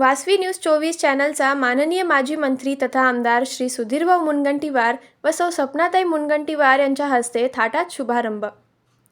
Vasavi news चोवीस चॅनलचा माननीय माजी मंत्री तथा आमदार श्री सुधीरभाऊ मुनगंटीवार व सौ सपनाताई मुनगंटीवार यांच्या हस्ते थाटात शुभारंभ.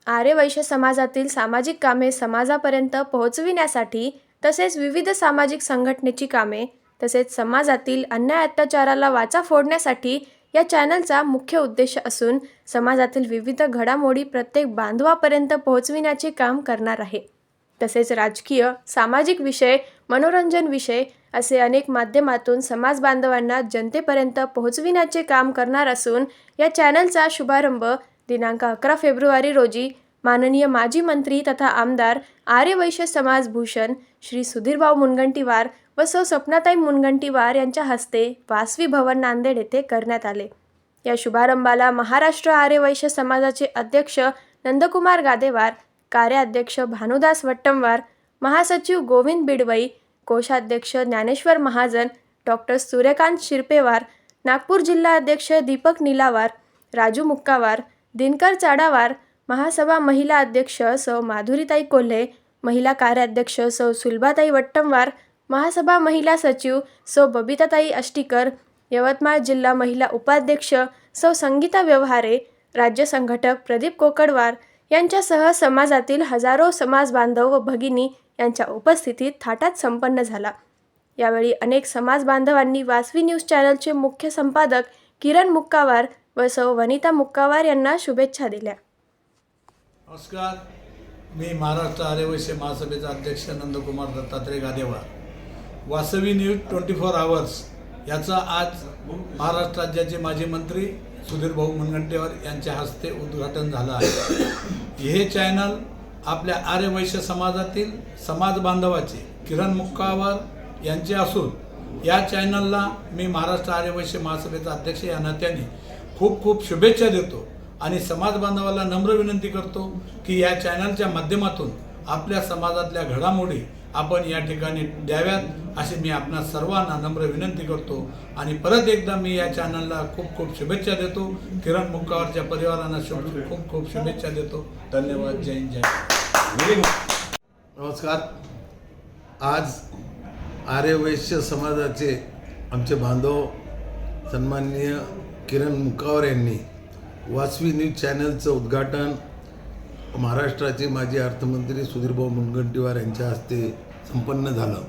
आर्य वैश्य समाजातील सामाजिक कामे समाजापर्यंत पोहोचविण्यासाठी तसेच विविध सामाजिक संघटनेची कामे तसेच समाजातील अन्याय अत्याचाराला वाचा फोडण्यासाठी या चॅनलचा मुख्य उद्देश असून समाजातील विविध घडामोडी प्रत्येक बांधवापर्यंत पोहोचविण्याचे काम करणार आहे. तसेच राजकीय सामाजिक विषय मनोरंजन विषय असे अनेक माध्यमातून समाज बांधवांना जनतेपर्यंत पोहोचविण्याचे काम करणार असून या चॅनलचा शुभारंभ दिनांक अकरा फेब्रुवारी रोजी माननीय माजी मंत्री तथा आमदार आर्यवैश्य समाज भूषण श्री सुधीरभाऊ मुनगंटीवार व सौ स्वप्नाताई मुनगंटीवार यांच्या हस्ते वासवी भवन नांदेड येथे करण्यात आले. या शुभारंभाला महाराष्ट्र आर्यवैश्य समाजाचे अध्यक्ष नंदकुमार गादेवार कार्याध्यक्ष भानुदास वट्टमवार महासचिव गोविंद बिडवई कोषाध्यक्ष ज्ञानेश्वर महाजन डॉक्टर सूर्यकांत शिरपेवार नागपूर जिल्हा अध्यक्ष दीपक निलावार राजू मुक्कावार दिनकर चाडावार महासभा महिला अध्यक्ष सौ माधुरीताई कोल्हे महिला कार्याध्यक्ष सौ सुलभाताई वट्टमवार महासभा महिला सचिव सौ बबिताताई अष्टीकर यवतमाळ जिल्हा महिला उपाध्यक्ष सौ संगीता व्यवहारे राज्य संघटक प्रदीप कोकडवार यांच्यासह समाजातील हजारो समाज बांधव व भगिनी यांच्या उपस्थितीत थाटात संपन्न झाला. यावेळी अनेक समाज बांधवांनी वासवी न्यूज चॅनलचे मुख्य संपादक किरण मुक्कावार व सौ वनिता मुक्कावार यांना शुभेच्छा दिल्या. नमस्कार. मी महाराष्ट्र आर्यवैश्य महासभेचा अध्यक्ष Nandkumar Dattatray Gadewar. Vasavi news twenty four hours याचा आज महाराष्ट्र राज्याचे माजी मंत्री सुधीर भाऊ मुनगंटेवार यांच्या हस्ते उद्घाटन झालं आहे. हे चॅनल आपल्या आर्यवैश्य समाजातील समाज बांधवाचे किरण मुक्कावर यांचे असून या चॅनलला मी महाराष्ट्र आर्यवैश्य महासभेचा अध्यक्ष या नात्याने खूप खूप शुभेच्छा देतो आणि समाज बांधवाला नम्र विनंती करतो की या चॅनलच्या माध्यमातून आपल्या समाजातल्या घडामोडी आपण या ठिकाणी द्याव्यात अशी मी आपणा सर्वांना नम्र विनंती करतो. आणि परत एकदा मी या चॅनलला खूप खूप शुभेच्छा देतो. किरण मुक्कावरच्या परिवारांना शुभ खूप खूप शुभेच्छा देतो. धन्यवाद. जय हिंद, जय नमस्कार. आज आर्यवैश्य समाजाचे आमचे बांधव सन्माननीय किरण मुकावर यांनी वासवी न्यूज चॅनलचं उद्घाटन महाराष्ट्राचे माजी अर्थमंत्री सुधीरभाऊ मुनगंटीवार यांच्या हस्ते संपन्न झालं.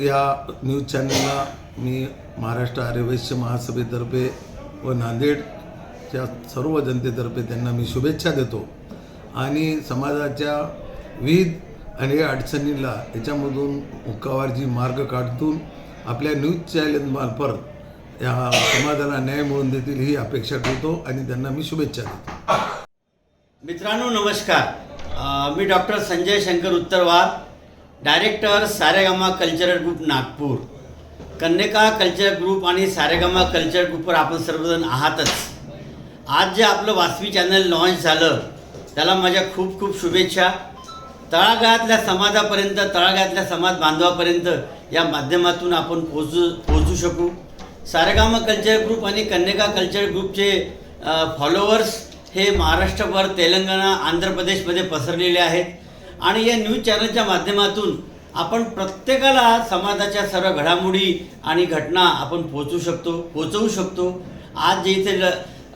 या न्यूज चॅनलला मी महाराष्ट्र आर्यवैश्य महासभेतर्फे व नांदेडच्या सर्व जनतेतर्फे त्यांना मी शुभेच्छा देतो. आणि समाजाच्या विविध आणि अडचणीला याच्यामधून मुक्कावारजी मार्ग काढतून आपल्या न्यूज चॅनलमार्फत या समाजाला न्याय मिळवून देतील ही अपेक्षा ठेवतो आणि त्यांना मी शुभेच्छा देतो. मित्रांनो नमस्कार. मी doctor Sanjay Shankar Uttarwar director Saregama cultural group Nagpur. Kanyaka culture group आणि सारेगामा कल्चर ग्रुपवर आपण सर्वजण आहातच. आज जे आपलं वासवी चॅनल लॉन्च झालं त्याला माझ्या खूप खूप शुभेच्छा. तळागाळातल्या समाजापर्यंत तळागाळातल्या समाज बांधवापर्यंत या माध्यमातून आपण पोचू पोचू शकू. सारेगामा कल्चर ग्रुप आणि कन्यका कल्चर ग्रुपचे फॉलोअर्स हे महाराष्ट्रभर तेलंगणा आंध्र प्रदेशमध्ये पसरलेले आहेत. आणि या न्यूज चॅनलच्या माध्यमातून आपण प्रत्येकाला समाजाच्या सर्व घडामोडी आणि घटना आपण पोचू शकतो पोचवू शकतो. आज जे इथे ल-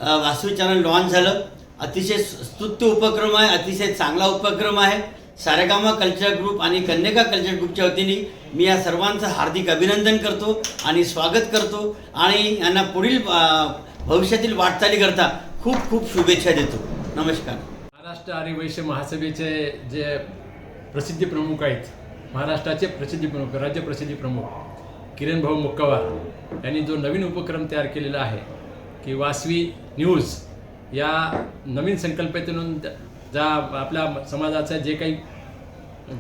अ, चॅनल लॉन्च झालं अतिशय स्तुत्य उपक्रम आहे अतिशय चांगला उपक्रम आहे. सारेगामा कल्चर ग्रुप आणि कन्यका कल्चर ग्रुपच्या वतीने मी या सर्वांचं हार्दिक अभिनंदन करतो आणि स्वागत करतो. आणि यांना पुढील भविष्यातील वाटचालीकरता खूप खूप शुभेच्छा देतो. नमस्कार. महाराष्ट्र आणि वैश्य महासभेचे जे प्रसिद्धी प्रमुख आहेत महाराष्ट्राचे प्रसिद्धी प्रमुख राज्य प्रसिद्धी प्रमुख किरण भाऊ मुक्कावार यांनी जो नवीन उपक्रम तयार केलेला आहे की वासवी न्यूज या नवीन संकल्पनेतून ज्या आपल्या समाजाच्या जे काही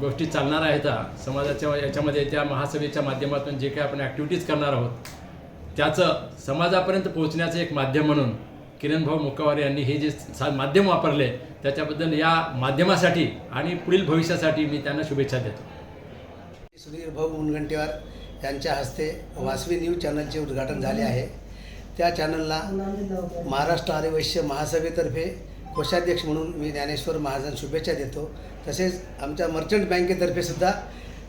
गोष्टी चालणार आहेत त्या समाजाच्या याच्यामध्ये त्या महासभेच्या माध्यमातून जे काही आपण ॲक्टिव्हिटीज करणार आहोत त्याचं समाजापर्यंत पोहोचण्याचं एक माध्यम म्हणून किरण भाऊ यांनी हे जे सा माध्यम वापरले त्याच्याबद्दल या माध्यमासाठी आणि पुढील भविष्यासाठी मी त्यांना शुभेच्छा देतो. सुधीर भाऊ मुनगंटीवार यांच्या हस्ते वासवी न्यूज चॅनलचे उद्घाटन झाले आहे. त्या चॅनलला महाराष्ट्र आर्यवैश्य महासभेतर्फे कोषाध्यक्ष म्हणून मी ज्ञानेश्वर महाजन शुभेच्छा देतो. तसेच आमच्या मर्चंट बँकेतर्फे सुद्धा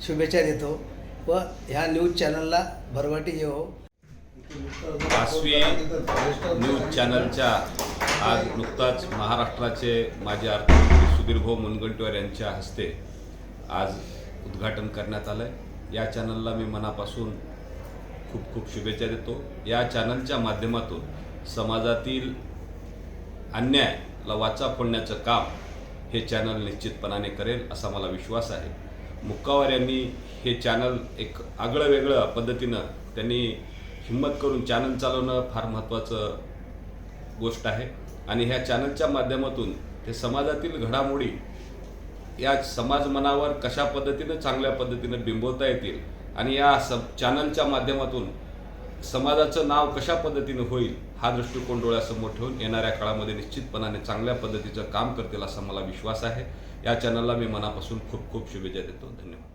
शुभेच्छा देतो. व ह्या न्यूज चॅनलला भरवटी येऊ हो। आसवी न्यूज चॅनलच्या आज नुकताच महाराष्ट्राचे माजी अर्थमंत्री सुधीरभाऊ मुनगंटीवार यांच्या हस्ते आज उद्घाटन करण्यात आलं आहे या चॅनलला मी मनापासून खूप खूप शुभेच्छा देतो. या चॅनलच्या माध्यमातून समाजातील अन्यायाला वाचा फोडण्याचं काम हे चॅनल निश्चितपणाने करेल असा मला विश्वास आहे. मुक्कावार यांनी हे चॅनल एक आगळं वेगळं पद्धतीनं त्यांनी हिंमत करून चॅनल चालवणं फार महत्त्वाचं गोष्ट आहे. आणि ह्या चॅनलच्या माध्यमातून ते समाजातील घडामोडी या समाज मनावर कशा पद्धतीनं चांगल्या पद्धतीनं बिंबवता येतील आणि या स चॅनलच्या माध्यमातून समाजाचं नाव कशा पद्धतीनं होईल हा दृष्टिकोन डोळ्यासमोर ठेवून येणाऱ्या काळामध्ये निश्चितपणाने चांगल्या पद्धतीचं काम करतील असा मला विश्वास आहे. या चॅनलला मी मनापासून खूप खूप शुभेच्छा देतो. धन्यवाद.